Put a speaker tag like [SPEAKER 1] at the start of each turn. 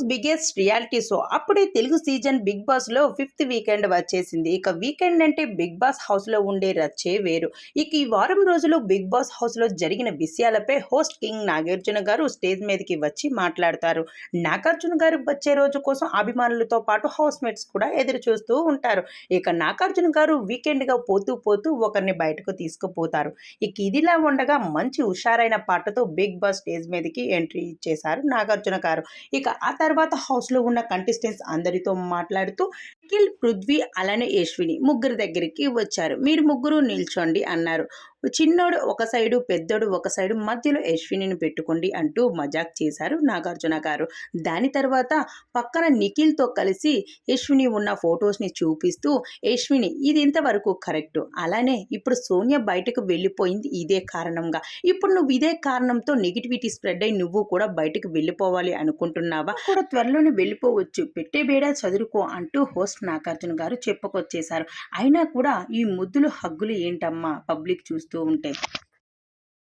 [SPEAKER 1] తెలుగు's biggest reality show అప్పుడే Telugu season big బాస్లో fifth weekend వచ్చేసింది. ఇక వీకెండ్ అంటే బిగ్ బాస్ హౌస్లో ఉండే రచ్చే వేరు. ఇక ఈ వారం రోజులు బిగ్ బాస్ హౌస్లో జరిగిన విషయాలపై హోస్ట్ కింగ్ నాగార్జున గారు స్టేజ్ మీదకి వచ్చి మాట్లాడతారు. నాగార్జున గారు వచ్చే రోజు కోసం అభిమానులతో పాటు హౌస్ మేట్స్ కూడా ఎదురు చూస్తూ ఉంటారు. ఇక నాగార్జున గారు వీకెండ్గా పోతూ పోతూ ఒకరిని బయటకు తీసుకుపోతారు. ఇక ఇదిలా ఉండగా మంచి హుషారైన పాటతో బిగ్ బాస్ స్టేజ్ మీదకి ఎంట్రీ ఇచ్చేశారు నాగార్జున గారు. ఇక ఆ తర్వాత హౌస్లో ఉన్న కంటెస్టెంట్స్ అందరితో మాట్లాడుతూ నిఖిల్ పృథ్వీ అలానే యశ్విని ముగ్గురు దగ్గరికి వచ్చారు. మీరు ముగ్గురు నిల్చోండి అన్నారు. చిన్నోడు ఒక సైడు పెద్దోడు ఒక సైడు మధ్యలో యశ్వినిని పెట్టుకోండి అంటూ మజాక్ చేశారు నాగార్జున గారు. దాని తర్వాత పక్కన నిఖిల్తో కలిసి యశ్విని ఉన్న ఫొటోస్ని చూపిస్తూ యశ్విని ఇది ఇంతవరకు కరెక్ట్. అలానే ఇప్పుడు సోనియా బయటకు వెళ్ళిపోయింది ఇదే కారణంగా. ఇప్పుడు నువ్వు ఇదే కారణంతో నెగిటివిటీ స్ప్రెడ్ అయి నువ్వు కూడా బయటకు వెళ్ళిపోవాలి అనుకుంటున్నావా? కూడా త్వరలోనే వెళ్ళిపోవచ్చు. పెట్టే బేడా చదువుకో అంటూ హోస్ట్ నాగార్జున గారు చెప్పుకొచ్చేశారు. అయినా కూడా ఈ ముద్దులు హగ్గులు ఏంటమ్మా? పబ్లిక్ చూస్తూ ఉంటే.